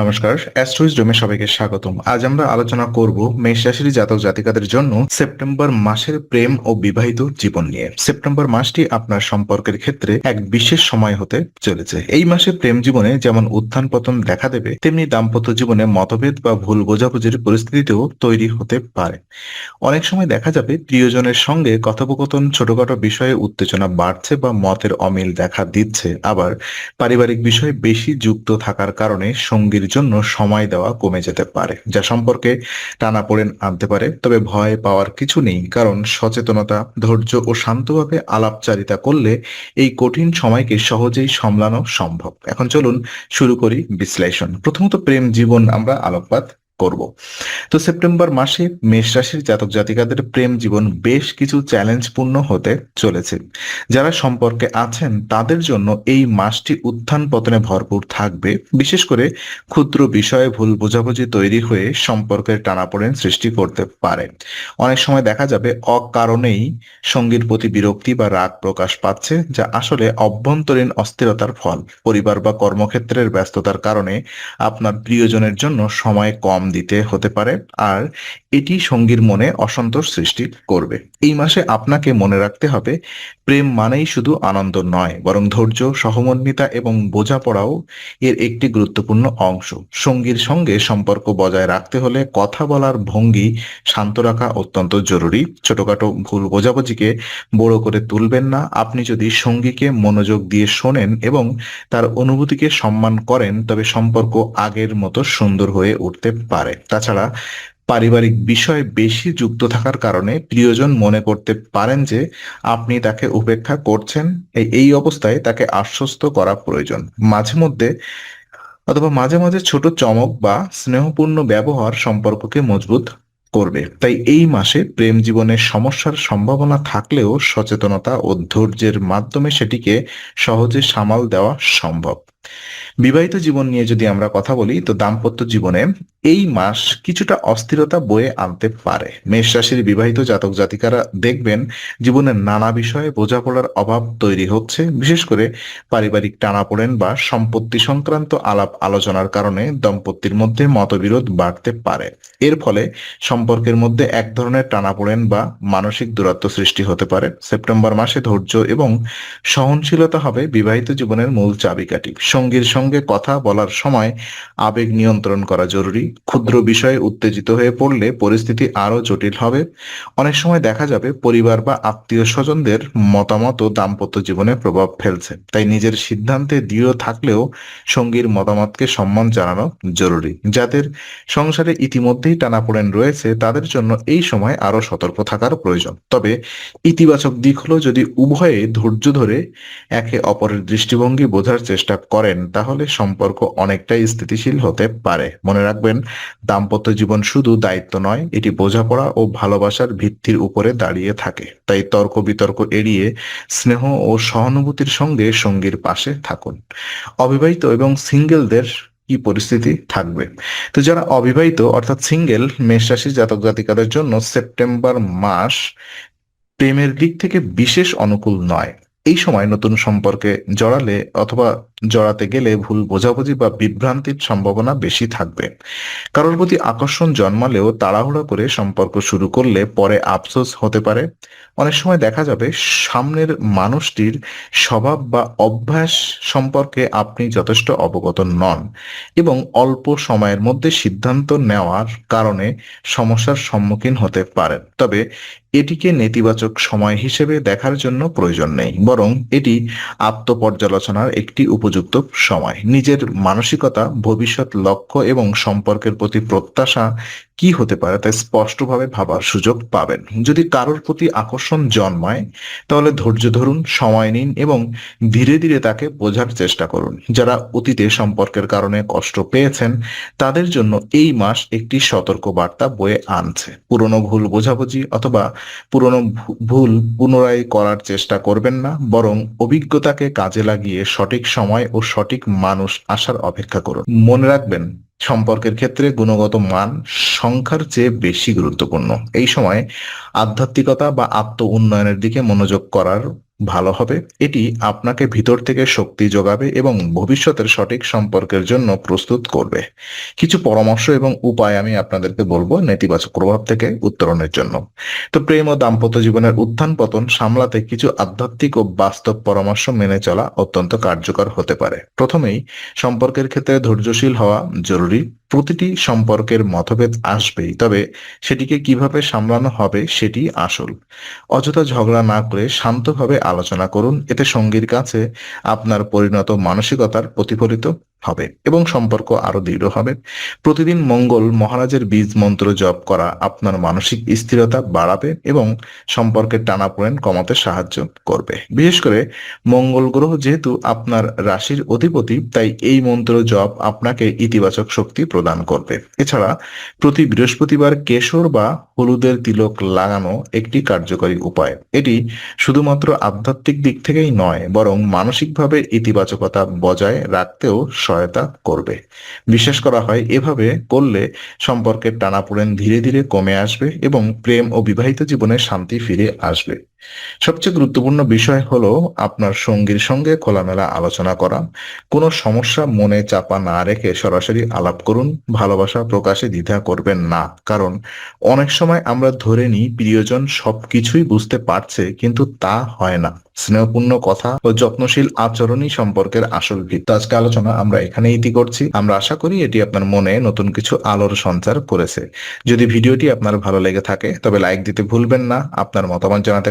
নমস্কার অ্যাস্ট্রোইজ ডোমে সবাইকে স্বাগতম। আজ আমরা আলোচনা করব মেষ রাশির জাতক জাতিকাদের জন্য সেপ্টেম্বর মাসের প্রেম ও বিবাহিত জীবন নিয়ে। সেপ্টেম্বর মাসটি আপনার সম্পর্কের ক্ষেত্রে এক বিশেষ সময় হতে চলেছে। এই মাসে প্রেম জীবনে যেমন উত্থান পতন দেখা দেবে, তেমনি দাম্পত্য জীবনে মতভেদ বা ভুল বোঝাবুঝির পরিস্থিতিতেও তৈরি হতে পারে। অনেক সময় দেখা যাবে প্রিয়জনের সঙ্গে কথোপকথন, ছোটখাটো বিষয়ে উত্তেজনা বাড়ছে বা মতের অমিল দেখা দিচ্ছে। আবার পারিবারিক বিষয়ে বেশি যুক্ত থাকার কারণে সঙ্গীর জন্য সময় দেওয়া কমে যেতে পারে, যা সম্পর্কে টানাপোড়েন আনতে পারে। তবে ভয় পাওয়ার কিছু নেই, কারণ সচেতনতা, ধৈর্য ও শান্তভাবে আলাপচারিতা করলে এই কঠিন সময়কে সহজেই সামলানো সম্ভব। এখন চলুন শুরু করি বিশ্লেষণ। প্রথমত প্রেম, জীবন, আমরা আলোকপাত। করব। তো সেপ্টেম্বর মাসে মেষ রাশির জাতক জাতিকাদের প্রেম জীবন বেশ কিছু চ্যালেঞ্জপূর্ণ হতে চলেছে। যারা সম্পর্কে আছেন, তাদের জন্য এই মাসটি উত্থান পতনে ভরপুর থাকবে। বিশেষ করে ক্ষুদ্র বিষয়ে ভুল বোঝাবুঝি তৈরি হয়ে সম্পর্কের টানাপোড়েন সৃষ্টি করতে পারে। অনেক সময় দেখা যাবে অকারণেই সঙ্গীর প্রতি বিরক্তি বা রাগ প্রকাশ পাচ্ছে, যা আসলে অভ্যন্তরীণ অস্থিরতার ফল। পরিবার বা কর্মক্ষেত্রের ব্যস্ততার কারণে আপনার প্রিয়জনের জন্য সময় কম দিতে হতে পারে আর এটি সঙ্গীর মনে অসন্তোষ সৃষ্টি করবে। এই মাসে আপনাকে মনে রাখতে হবে, প্রেম মানেই শুধু আনন্দ নয়, বরং ধৈর্য, সহমর্মিতা এবং বোঝাপড়াও এর একটি গুরুত্বপূর্ণ অংশ। সঙ্গীর সঙ্গে সম্পর্ক বজায় রাখতে হলে কথা বলার ভঙ্গি শান্ত রাখা অত্যন্ত জরুরি। ছোটখাটো ভুল বোঝাবুঝিকে বড় করে তুলবেন না। আপনি যদি সঙ্গীকে মনোযোগ দিয়ে শোনেন এবং তার অনুভূতিকে সম্মান করেন, তবে সম্পর্ক আগের মতো সুন্দর হয়ে উঠতে পারে। তাছাড়া পারিবারিক বিষয়ে বেশি যুক্ত থাকার কারণে প্রিয়জন মনে করতে পারেন যে আপনি তাকে উপেক্ষা করছেন এই অবস্থায় তাকে আশ্বস্ত করা প্রয়োজন। মাঝে মধ্যে অথবা মাঝে মাঝে ছোট চমক বা স্নেহপূর্ণ ব্যবহার সম্পর্ককে মজবুত করবে। তাই এই মাসে প্রেম জীবনের সমস্যার সম্ভাবনা থাকলেও সচেতনতা ও ধৈর্যের মাধ্যমে সেটিকে সহজে সামাল দেওয়া সম্ভব। বিবাহিত জীবন নিয়ে যদি আমরা কথা বলি, তো দাম্পত্য জীবনে এই মাস কিছুটা অস্থিরতা বয়ে আনতে পারে। মেষ রাশির বিবাহিত জাতক জাতিকারা দেখবেন জীবনের নানা বিষয়ে বোঝাপড়ার অভাব তৈরি হচ্ছে। বিশেষ করে পারিবারিক টানাপোড়েন বা সম্পত্তি সংক্রান্ত আলাপ আলোচনার কারণে দম্পতির মধ্যে মতবিরোধ বাড়তে পারে। এর ফলে সম্পর্কের মধ্যে এক ধরনের টানাপোড়েন বা মানসিক দূরত্ব সৃষ্টি হতে পারে। সেপ্টেম্বর মাসে ধৈর্য এবং সহনশীলতা হবে বিবাহিত জীবনের মূল চাবিকাঠি। সঙ্গীর সঙ্গে কথা বলার সময় আবেগ নিয়ন্ত্রণ করা জরুরি। ক্ষুদ্র বিষয়ে উত্তেজিত হয়ে পড়লে পরিস্থিতি আরও জটিল হবে। অনেক সময় দেখা যাবে পরিবার বা আত্মীয় স্বজনদের মতামত দাম্পত্য জীবনে প্রভাব ফেলছে। তাই নিজের সিদ্ধান্তে দৃঢ় থাকলেও সঙ্গীর মতামতকে সম্মান জানানো জরুরি। যাদের সংসারে ইতিমধ্যেই টানাপোড়েন রয়েছে, তাদের জন্য এই সময় আরও সতর্ক থাকার প্রয়োজন। তবে ইতিবাচক দিক হলো যদি উভয়ে ধৈর্য ধরে একে অপরের দৃষ্টিভঙ্গি বোঝার চেষ্টা করেন, তাহলে সম্পর্ক অনেকটাই স্থিতিশীল হতে পারে। মনে রাখবেন, দাম্পত্য জীবন শুধু দায়িত্ব নয়, এটি বোঝাপড়া ও ভালোবাসার ভিত্তির উপরে দাঁড়িয়ে থাকে। তাই তর্ক বিতর্ক এড়িয়ে স্নেহ ও সহানুভূতির সঙ্গে সঙ্গীর পাশে থাকুন। অবিবাহিত এবং সিঙ্গেলদের কি পরিস্থিতি থাকবে? তো যারা অবিবাহিত, অর্থাৎ সিঙ্গেল, মেষ রাশির জাতক জাতিকাদের জন্য সেপ্টেম্বর মাস প্রেমের দিক থেকে বিশেষ অনুকূল নয়। এই সময় নতুন সম্পর্কে জড়ালে অথবা জড়াতে গেলে ভুল বোঝাবুঝি বা বিভ্রান্তির সম্ভাবনা বেশি থাকবে। কারোর প্রতি আকর্ষণ জন্মালেও তাড়াহুড়া করে সম্পর্ক শুরু করলে পরে আফসোস হতে পারে। অনেক সময় দেখা যাবে সামনের মানুষটির স্বভাব বা অভ্যাস সম্পর্কে আপনি যথেষ্ট অবগত নন এবং অল্প সময়ের মধ্যে সিদ্ধান্ত নেওয়ার কারণে সমস্যার সম্মুখীন হতে পারেন। তবে এটিকে নেতিবাচক সময় হিসেবে দেখার জন্য প্রয়োজন নেই, বরং এটি আত্মপর্যালোচনার একটি উপযুক্ত সময়। নিজের মানসিকতা ভবিষ্যৎ লক্ষ্য এবং সম্পর্কের প্রতি প্রত্যাশা কি হতে পারে তা স্পষ্টভাবে ভাবার সুযোগ পাবেন। যদি কারোর প্রতি আকর্ষণ জন্মায়, তাহলে ধৈর্য ধরুন, সময় নিন এবং ধীরে ধীরে তাকে বোঝার চেষ্টা করুন। যারা অতীতে সম্পর্কের কারণে কষ্ট পেয়েছেন, তাদের জন্য এই মাস একটি সতর্ক বার্তা বয়ে আনছে। পুরনো ভুল বোঝাবুঝি অথবা পুরনো ভুল পুনরায় করার চেষ্টা করবেন না, বরং অভিজ্ঞতাকে কাজে লাগিয়ে সঠিক সময় ও সঠিক মানুষ আসার অপেক্ষা করুন। মনে রাখবেন সম্পর্কের ক্ষেত্রে গুণগত মান সংখ্যার চেয়ে বেশি গুরুত্বপূর্ণ। এই সময় আধ্যাত্মিকতা বা আত্ম উন্নয়নের দিকে মনোযোগ করার ভালো হবে। এটি আপনাকে ভিতর থেকে শক্তি যোগাবে এবং ভবিষ্যতের সঠিক সম্পর্কের জন্য প্রস্তুত করবে। কিছু পরামর্শ এবং উপায় আমি আপনাদেরকে বলব নেতিবাচক প্রভাব থেকে উত্তরণের জন্য। তো প্রেম ও দাম্পত্য জীবনের উত্থান পতন সামলাতে কিছু আধ্যাত্মিক ও বাস্তব পরামর্শ মেনে চলা অত্যন্ত কার্যকর হতে পারে। প্রথমেই, সম্পর্কের ক্ষেত্রে ধৈর্যশীল হওয়া জরুরি। প্রতিটি সম্পর্কের মতভেদ আসবেই, তবে সেটিকে কীভাবে সামলানো হবে সেটি আসল। অযথা ঝগড়া না করে শান্তভাবে আলোচনা করুন, এতে সঙ্গীর কাছে আপনার পরিণত মানসিকতার প্রতিফলিত হবে এবং সম্পর্ক আরও দৃঢ় হবে। প্রতিদিন মঙ্গল মহারাজের বীজ মন্ত্র জপ করা আপনার মানসিক স্থিরতা বাড়াবে এবং সম্পর্কের টানাপোড়েন কমাতে সাহায্য করবে। বিশেষ করে মঙ্গল গ্রহ যেহেতু আপনার রাশির অধিপতি, তাই এই মন্ত্র জপ আপনাকে ইতিবাচক শক্তি প্রদান করবে। এছাড়া প্রতি বৃহস্পতিবার কেশর বা হলুদের তিলক লাগানো একটি কার্যকরী উপায়। এটি শুধুমাত্র আধ্যাত্মিক দিক থেকেই নয়, বরং মানসিকভাবে ইতিবাচকতা বজায় রাখতেও সহায়তা করবে। বিশ্বাস করা হয়, এভাবে করলে সম্পর্কের টানাপোড়েন ধীরে ধীরে কমে আসবে এবং প্রেম ও বিবাহিত জীবনে শান্তি ফিরে আসবে। সবচেয়ে গুরুত্বপূর্ণ বিষয় হলো আপনার সঙ্গীর সঙ্গে খোলামেলা আলোচনা করা। কোনো সমস্যা মনে চাপা না রেখে সরাসরি আলাপ করুন, ভালোবাসা প্রকাশে দ্বিধা করবেন না। কারণ অনেক সময় আমরা ধরে নিই, প্রিয়জন সবকিছুই বুঝতে পারছে, কিন্তু তা হয় না। স্নেহপূর্ণ কথা ও যত্নশীল আচরণই সম্পর্কের আসল ভিত্তি। আজকে আলোচনা আমরা এখানে ইতি করছি। আমরা আশা করি এটি আপনার মনে নতুন কিছু আলোর সঞ্চার করেছে। যদি ভিডিওটি আপনার ভালো লেগে থাকে, তবে লাইক দিতে ভুলবেন না। আপনার মতামত জানাতে